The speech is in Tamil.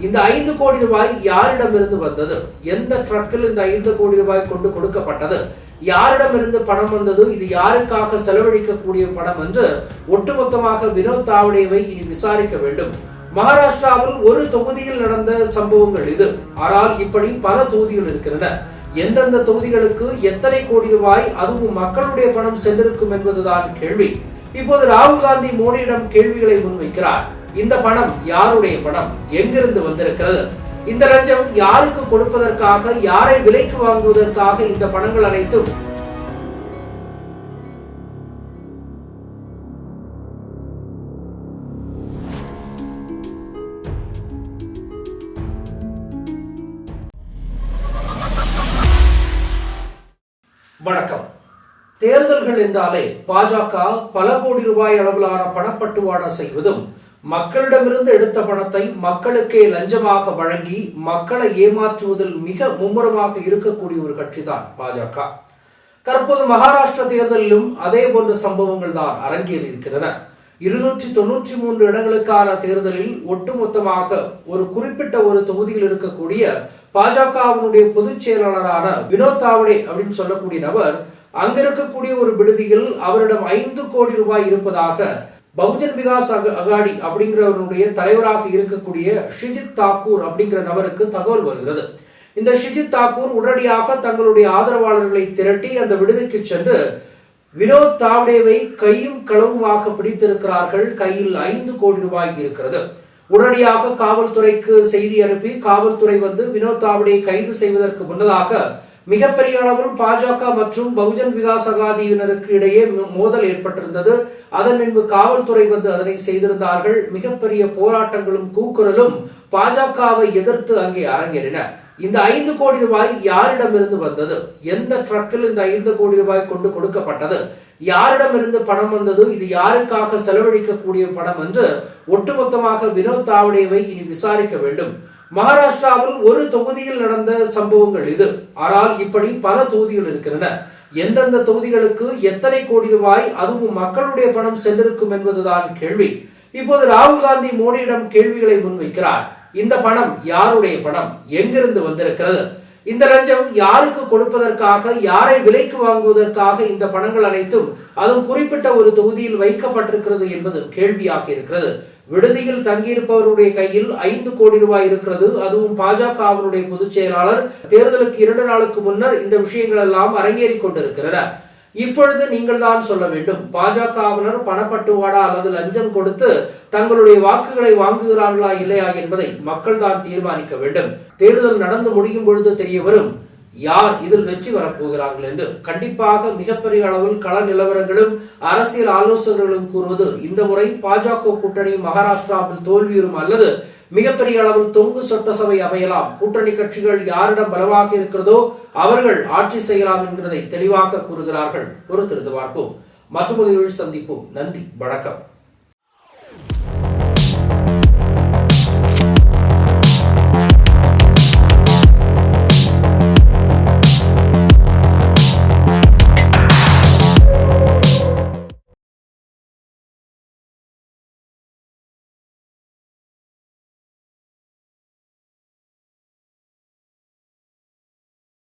இந்த ஐந்து கோடி ரூபாய் யாரிடமிருந்து வந்தது? எந்த ட்ரக்கில் இந்த ஐந்து கோடி ரூபாய் கொண்டு கொடுக்கப்பட்டது? யாரிடமிருந்து பணம் வந்தது? இது யாருக்காக செலவழிக்கக்கூடிய பணம் என்று ஒட்டுமொத்தமாக வினோத் தாவடேவை இனி விசாரிக்க வேண்டும். மகாராஷ்டிராவில் ஒரு தொகுதியில் நடந்த சம்பவங்கள் இது. ஆனால் இப்படி பல தொகுதிகள் இருக்கின்றன. எந்தெந்த தொகுதிகளுக்கு எத்தனை கோடி ரூபாய் அதுவும் மக்களுடைய பணம் சென்றிருக்கும் என்பதுதான் கேள்வி. இப்போது ராகுல் காந்தி மோடியிடம் கேள்விகளை முன்வைக்கிறார். இந்த பணம் யாருடைய பணம்? எங்கிருந்து வந்திருக்கிறது? இந்த லஞ்சம் யாருக்கு கொடுப்பதற்காக யாரை விலைக்கு வாங்குவதற்காக இந்த பணங்கள் அனைத்தும்? வணக்கம். தேர்தல்கள் என்றாலே பாஜக பல கோடி ரூபாய் அளவிலான பணப்பட்டுவாடா செய்வதும் மக்களிடமிருந்து எடுத்த பணத்தை மக்களுக்கே லஞ்சமாக வழங்கி மக்களை ஏமாற்றுவதில் மிக மும்முரமாக இருக்கக்கூடிய ஒரு கட்சிதான் பாஜக. தற்போது மகாராஷ்டிரா தேர்தலிலும் அதே போன்ற சம்பவங்கள் தான் அரங்கேறி இருக்கின்றன. இருநூற்றி தொன்னூற்றி மூன்று இடங்களுக்கான தேர்தலில் ஒட்டுமொத்தமாக ஒரு குறிப்பிட்ட ஒரு தொகுதியில் இருக்கக்கூடிய பாஜகவினுடைய பொதுச் செயலாளரான வினோத் தாவடே அப்படின்னு சொல்லக்கூடிய நபர் அங்கிருக்கக்கூடிய ஒரு விடுதியில் அவரிடம் ஐந்து கோடி ரூபாய் இருப்பதாக பகுஜன் விகாஸ் அகாடி அப்படிங்கிறவருடைய தலைவராக இருக்கக்கூடிய ஷிஜித் தாக்கூர் அப்படிங்கிற நபருக்கு தகவல் வருகிறது. இந்த ஷிஜித் தாக்கூர் உடனடியாக தங்களுடைய ஆதரவாளர்களை திரட்டி அந்த விடுதிக்கு சென்று வினோத் தாவடேவை கையும் களவுமாக பிடித்திருக்கிறார்கள். கையில் ஐந்து கோடி ரூபாய் இருக்கிறது. உடனடியாக காவல்துறைக்கு செய்தி அனுப்பி காவல்துறை வந்து வினோத் தாவடே கைது செய்வதற்கு முன்னதாக மிகப்பெரிய அளவில் பாஜக மற்றும் பகுஜன் விகாஸ் அகாதியினருக்கு இடையே மோதல் ஏற்பட்டிருந்தது. அதன் பின்பு காவல்துறை வந்து அதனை செய்திருந்தார்கள். மிகப்பெரிய போராட்டங்களும் கூக்குரலும் பாஜகவை எதிர்த்து அங்கே அரங்கேறின. இந்த ஐந்து கோடி ரூபாய் யாரிடமிருந்து வந்தது? எந்த ட்ரக்கில் இந்த ஐந்து கோடி ரூபாய் கொண்டு கொடுக்கப்பட்டது? யாரிடமிருந்து பணம் வந்தது? இது யாருக்காக செலவழிக்கக்கூடிய பணம் என்று ஒட்டுமொத்தமாக வினோத் தாவடேவை இனி விசாரிக்க வேண்டும். மகாராஷ்டிராவில் ஒரு தொகுதியில் நடந்த சம்பவங்கள் இது. ஆனால் இப்படி பல தொகுதிகள் இருக்கின்றன. எந்தெந்த தொகுதிகளுக்கு எத்தனை கோடி ரூபாய் அதுவும் மக்களுடைய பணம் சென்றிருக்கும் என்பதுதான் கேள்வி. இப்போது ராகுல் காந்தி மோடியிடம் கேள்விகளை முன்வைக்கிறார். இந்த பணம் யாருடைய பணம்? எங்கிருந்து வந்திருக்கிறது? இந்த லஞ்சம் யாருக்கு கொடுப்பதற்காக யாரை விலைக்கு வாங்குவதற்காக இந்த பணங்கள் அனைத்தும் அதுவும் குறிப்பிட்ட ஒரு தொகுதியில் வைக்கப்பட்டிருக்கிறது என்பது கேள்வியாக இருக்கிறது. விடுதியில் தங்கியிருப்பவருடைய கையில் ஐந்து கோடி ரூபாய் இருக்கிறது. அதுவும் பாஜகவினுடைய பொதுச் செயலாளர் தேர்தலுக்கு இரண்டு நாளுக்கு முன்னர் இந்த விஷயங்கள் எல்லாம் அரங்கேறிக் கொண்டிருக்கிறார் இப்பொழுது நீங்கள் தான் சொல்ல வேண்டும். பாஜகவினர் பணப்பட்டுவாடா அல்லது லஞ்சம் கொடுத்து தங்களுடைய வாக்குகளை வாங்குகிறார்களா இல்லையா என்பதை மக்கள் தான் தீர்மானிக்க வேண்டும். தேர்தல் நடந்து முடியும் பொழுது தெரிய வரும் யார் இதில் வெற்றி வரப்போகிறார்கள் என்று. கண்டிப்பாக மிகப்பெரிய அளவில் கள நிலவரங்களும் அரசியல் ஆலோசகர்களும் கூறுவது இந்த முறை பாஜக கூட்டணி மகாராஷ்டிராவில் தோல்வியுறும் அல்லது மிகப்பெரிய அளவில் தொங்கு சொட்ட சபை அமையலாம். கூட்டணி கட்சிகள் யாரிடம் பலமாக இருக்கிறதோ அவர்கள் ஆட்சி செய்யலாம் என்கிறதை தெளிவாக கூறுகிறார்கள். பொறுத்திருந்து பார்ப்போம். மற்றொரு சந்திப்போம். நன்றி. வணக்கம்.